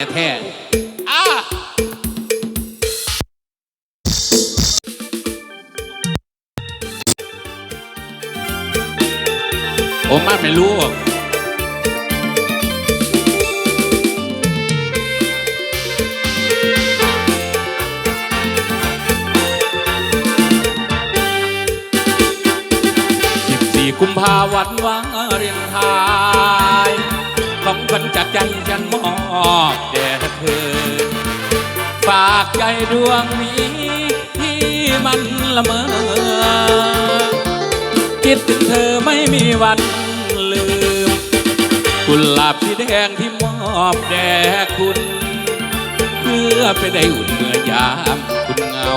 แท้อะผมมาไม่รู้14กุมภาวันวาเรียนไทาย ของขวัญจากใจฉันม อบแด่เธอ ฝากใจดวงนี้ที่มันละเมอ คิดถึงเธอไม่มีวันลืม กุหลาบสีแดงที่มอบแด่คุณ เพื่อไปได้อุ่นเมื่อยามคุณเงา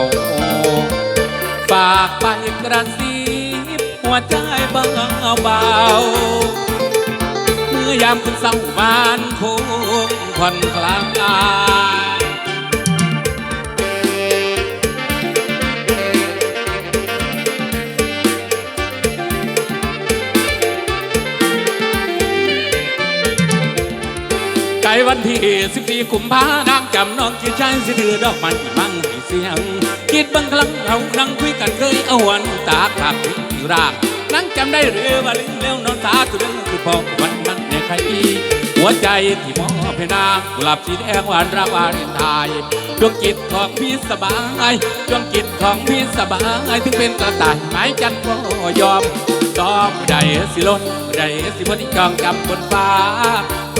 ฝากไปกระซิบหัวใจเบาเบาเมื่อยามคุณเศร้าบานคงผ่อนคลายไกลวันที่สิบสี่กุมภานางจำน้องคิดใช้สิถือดอกมันมั่งให้เสียง คิดบางครั้งเรานั่งคุยกันเคยเอาวันตาขับอยู่รากนั่งจำได้หรือว่าลืมแล้วนอนตาตัวเรื่องคือพอวัน นั้นเนี่ยใครหัวใจที่มอบให้นางกุหลาบสีแดงหวานรักวาเลนไทน์ดวงจิตของพี่สบายดวงจิตของพี่สบายถึงเป็นกระต่ายไม้จันทร์ก็ยอมซ้อมใดสิล้นใดสิพ้นจองจำบนฟ้า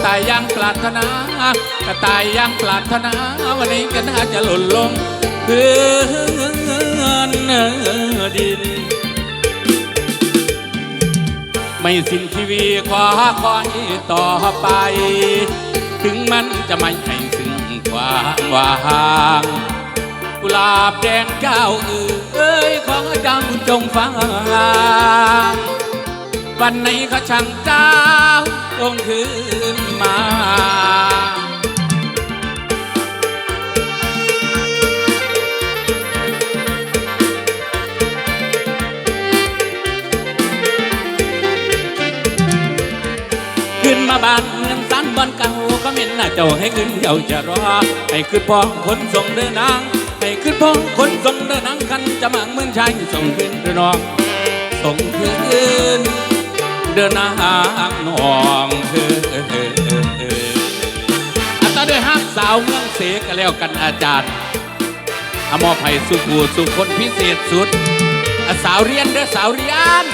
ตายยังปรารถนากระตายยังปรารถนา วันนี้ก็น่าจะหล่นลงพื้นดิน ไม่สิ้นชีวีขอคอยต่อไป ถึงมันจะไม่ให้ซึ่งความว่างกุหลาบแดงเจ้าเอ้ยของเจ้าจงฟัง วันไหนเขาช่างเจ้าลงคืนมา มาบ้านเงินสันบอนเก่าก็เม็นหน้าเจ้าให้ขึ้นเจ้าจะรอให้ขึ้นพ้องคนส่งเดินนางให้ขึ้นพ้องคนส่งเดินนางคันจะมังเมืองชายส่งขึ้นเดินนองส่งขึ้นเดินนางนองเฮ้อัตราด้วยห้าสาวเมืองเสกแล้วกันอาจารย์อมอบให้สุขูสุคนพิเศษสุดสาวเรียนเด้อสาวเรียน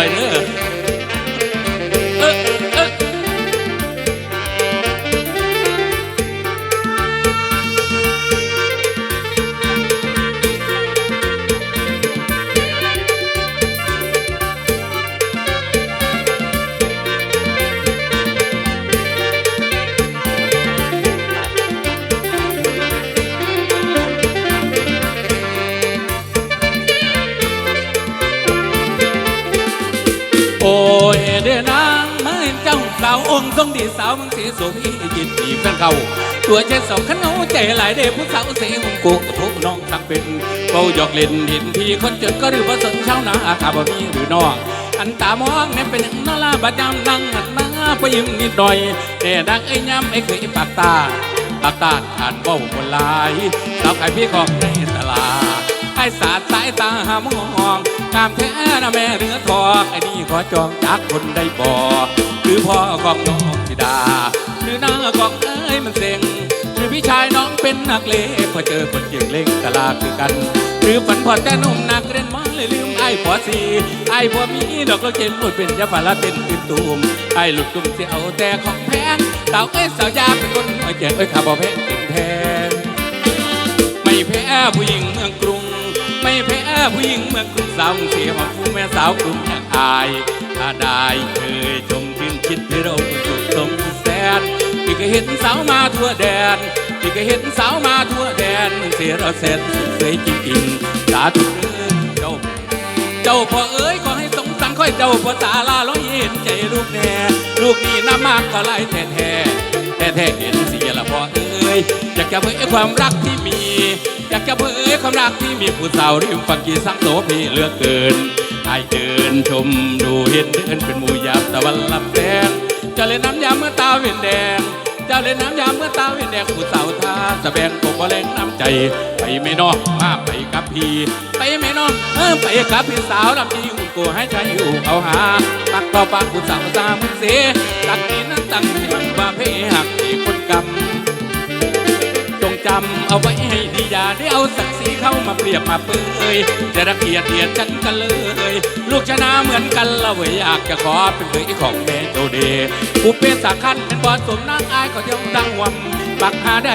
ไปเด้อเอาวองดีสาวมังสีสพียินดีแฟนเขาตัวเจ็ดสองขันเอาใจหลายเด้ผู้สาวเสียงของกูทุกน้องทั้งเป็นเบาหยอกเล่นเห็นพี่คนจนก็หรือว่าสนเช้านาขาบมีหรือนอกอันตามองแม่เป็นอย่างนาลาประจำนั่งหันหน้าไปยิ้มนิดหน่อยแต่ดังไอ้ย้ำไอ้เคยปากตาปากตาอ่านเบ้าบนลายสาวขายพี่ของในตลาด อ้สาดสายตาหามองตามแท้นะแม่เรือทองไอ้นี่ขอจองจากคนได้บ่หรือพ่อของน้องธิดา หรือหน้าของเอ้ยมันเซ็งหรือพี่ชายน้องเป็นนักเลงพอเจอคนเก่งเล่งตลาดคือกัน หรือฝันพอแต่นุ่มนักเรียนมาเลยลืมไอ้ผัวสีไอ้ผัวมีดอกก็เจนหมดเป็นยาฝาละเป็นติดตูมไอ้หลุดตุ้มเสียเอาแต่ของแพงสาเอ้ยสาวยาเป็นคนหัวแก่เอ้ยขาบ่แพงกินแพงไม่แพ้ผู้หญิงเมืองกรุง ไม่แพ้ผู้หญิงเมืองกรุงสาวเสียของผู้แม่สาวกรุงอยางอาย ถ้าได้เคยชมชื่นคิดที่เราสุขสมแสนพี่ก็เห็นสาวมาทั่วแดนพี่ก็เห็นสาวมาทั่วแดนเสียเราแสนสุดสวยจริงๆสาธุเด้อเจ้า เจ้าพ่อเอ้ยขอให้สงสารค่อยเจ้าพ่อตาลาล้อยเห็นใจลูกแน่ลูกนี่น้ำมากก็ไล่แท้แท้แท้แท้เห็นเสียละพ่อเอ้ยอยากจะเผยความรักที่มี อยากจะเผยความรักที่มีผู้สาวริมฝั่งกีสังโสพีเลือกเกินไอเดินชมดูเห็นเดินเป็นมูยามตะวันลับแดงจะเล่นน้ำยามเมื่อตาเวียนแดงจะเล่นน้ำยามเมื่อตาเวียนแดงผู้สาวท่าสะแบงกบแรงน้ำใจ ไปไม่นอกมาไปกับพี่ไปไม่นอกเออไปกับพี่สาวลำดีหุ่นกูให้ใจอยู่เอาหาตักต่อปากผู้สาวสามเสียตักนี้นั่งตั้งที่มันว่าเพหักที่คนกำ จำเอาไว้ให้ดีอย่าได้เอาศักดิ์ศรีเข้ามาเปรียบมาเปยจะรังเกียจเดียดกันกันเลย ลูกชนะเหมือนกันละเวยอยากจะขอเป็นเผยของแม่โจเดผู้เป็นสักขันเป็นบอลสมนางอายก็ยังดังวำปักหาได้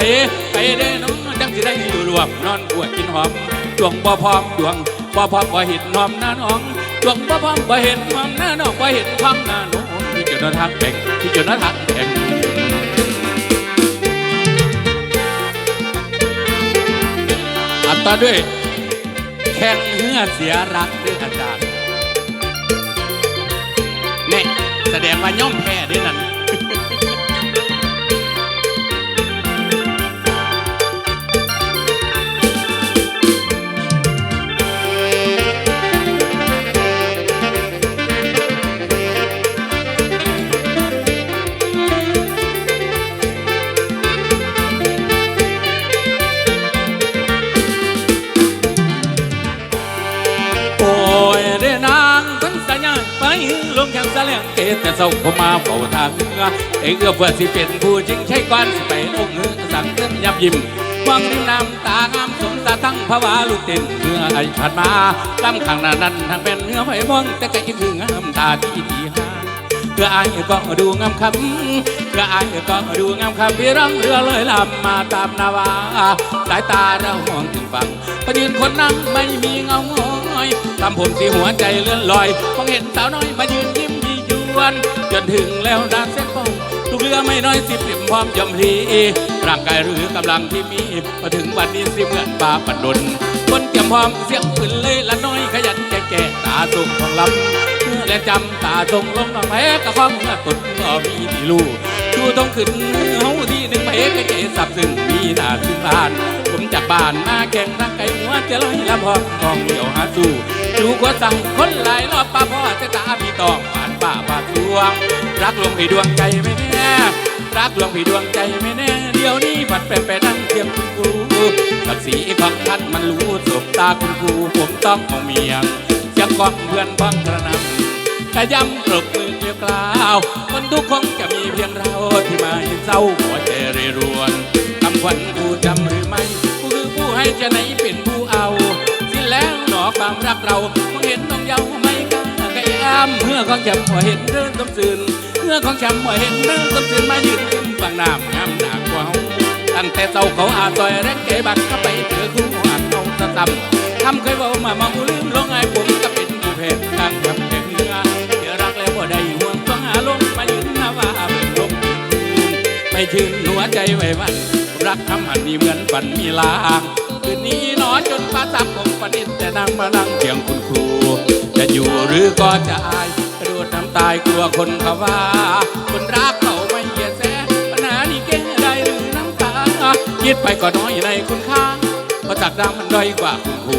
ไปเด้น้องจังสิได้อยู่รวมนอนปวดกินหอมดวงบ่พร้อมดวงบ่พร้อมบ่เห็นหอมหน้าน้องดวงบ่พร้อมบ่เห็นหอมหน้าน้องบ่เห็นความหน้าน้องที่เจาหน้าทักแบ่งที่เจาหน้าทักแบ่ง ต่อด้วย แข่งเหือเสียรักด้วยอาจารย์นี่แสดงว่าย่อมแพ้ด้วยนั่น ลงแข่งแสลงเกตแต่เศร้าเข้ามาเฝ้าทางเงือเอ้เอื้อเพื่อสิเป็นผู้จริงใช่กวนสิไปลงเงือสั่งเต้นยับยิ้มวังริมน้ำตางามสมตาทั้งภาวะลูกเต้นเมื่อไอผ่านมาลำข้างหน้านั้นทางเป็นเนื้อไฟม่วงแต่ก็ยังงามตาที่ดีหาเพื่ออายก็ดูงามคำ เพื่ออายก็ดูงามคำพี่ร้องเรือเลยลำมาตามนาวาสายตาเรามองถึงฝั่งประยืนคนนั่งไม่มีเงาง้อยทำผมสีหัวใจเลื่อนลอยมองเห็นสาวน้อยมายืนยิ้มยียวนจนถึงแล้วดานเส้นฟองลูกเรือไม่น้อยสิเปลี่ยมพร้อมจมพลีร่างกายหรือกำลังที่มีมาถึงวันนี้สิเหมือนป่าปันดนคนเตรียมพร้อมเสียงปืนเลยละน้อยขยันแก่แก่ตาสุกของลำและจำตาทรงลงน้องแพ้กระฟ้องเมื่อตดก็มีที่ลูก ต้องขึ้นเฮาที่หนึ่งแพ้ก็เจสับซึ่งมีหน้าถึงบ้าน ผมจากบ้านมาแข่งรักไก่หัวจะลอยละพองทองเดียวหาสู้ดูกว่าสั่งคนหลายรอบป้าพ่อจะตาพี่ตองผ่านป่าป่าทวง รักหลวงพี่ดวงใจไม่แน่รักหลวงพี่ดวงใจไม่แน่ เดี๋ยวนี้ผัดแปรแปรนั่งเทียมคุณครูศักดิ์ศรีของท่านมันรู้สบตาคุณครูผมต้องเอาเมียงเสียงกองเพื่อนบ้างกระนำ กระย้ำปรบมือเกลียวกล่าวคนทุกคงจะมีเพียงเราที่มาเห็นเศร้าหัวใจเรรวนคำขวัญผู้จำหรือไม่ผู้คือผู้ให้จะไหนเป็นผู้เอาสิ้นแล้วหนอความรักเราคงเห็นน้องเยาไม่กล้ากระแอมเมื่อของแชมหัวเห็นเดินต้มสื่นเมื่อของแชมหัวเห็นเดินต้มสื่นมายืนริมฝั่งน้ำงามหนักกว่าเฮาตั้งแต่เศร้าเขาอาซอยแรงเกบักเข้าไปเจอคู่หักเอาสะตำคำเคยบอกมามาหูลืมลงไอ้ผมก็เป็นผู้แพ้ทางคำแไม่ชื่นหัวใจไว้วันรักทำหันนี่เหมือนฝันมีลางคืนนี้นอนจนฟ้าซับผมฝันเห็นแต่นั่งมานั่งเพียงคุณครู จะอยู่หรือก็จะอายกระโดดน้ำตายกลัวคนเขาว่า คนรักเขาไม่เหยียดแสปัญหานี่แก้ได้หรือน้ำตาคิดไปก็น้อยในคุณค่าเพราะจากดำมันด้อยกว่าคุณครู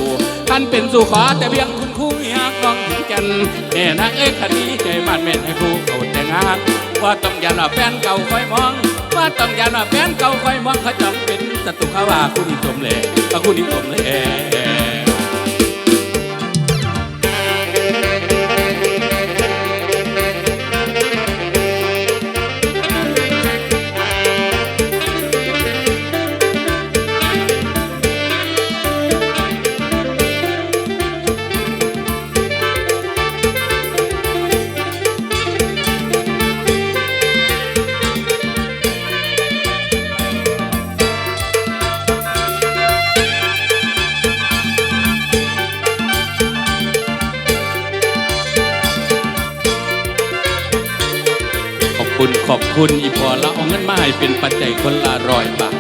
ท่านเป็นสู่ขอแต่เพียงคุณครูอยากลองถึงกันแน่นักเอกคดีใจมันแม่นให้ครูเขาแต่งงานว่าต้องยันว่าแฟนเก่าคอยมอง ว่าต้องยานว่าแฟนเก่าคอยมองเขาจำเป็นศัตรูเขาว่าคุณนิสมเลยว่าคุณนิสมเล่ บคุณขอบคุณอีพอละเอาเงินมาให้เป็นปัจจัยคนละร้อยบาท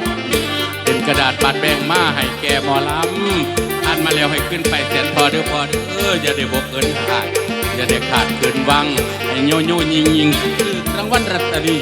เป็นกระดาษบาดแบงมาให้แกหมอลำอ่านมาแล้วให้ขึ้นไปแสนพอเด้อพอเด้ออย่าได้บกเอินขาดอย่าได้ขาดเกินวังให้โยโย่ยิงยิงคือรางวัลรัตตรี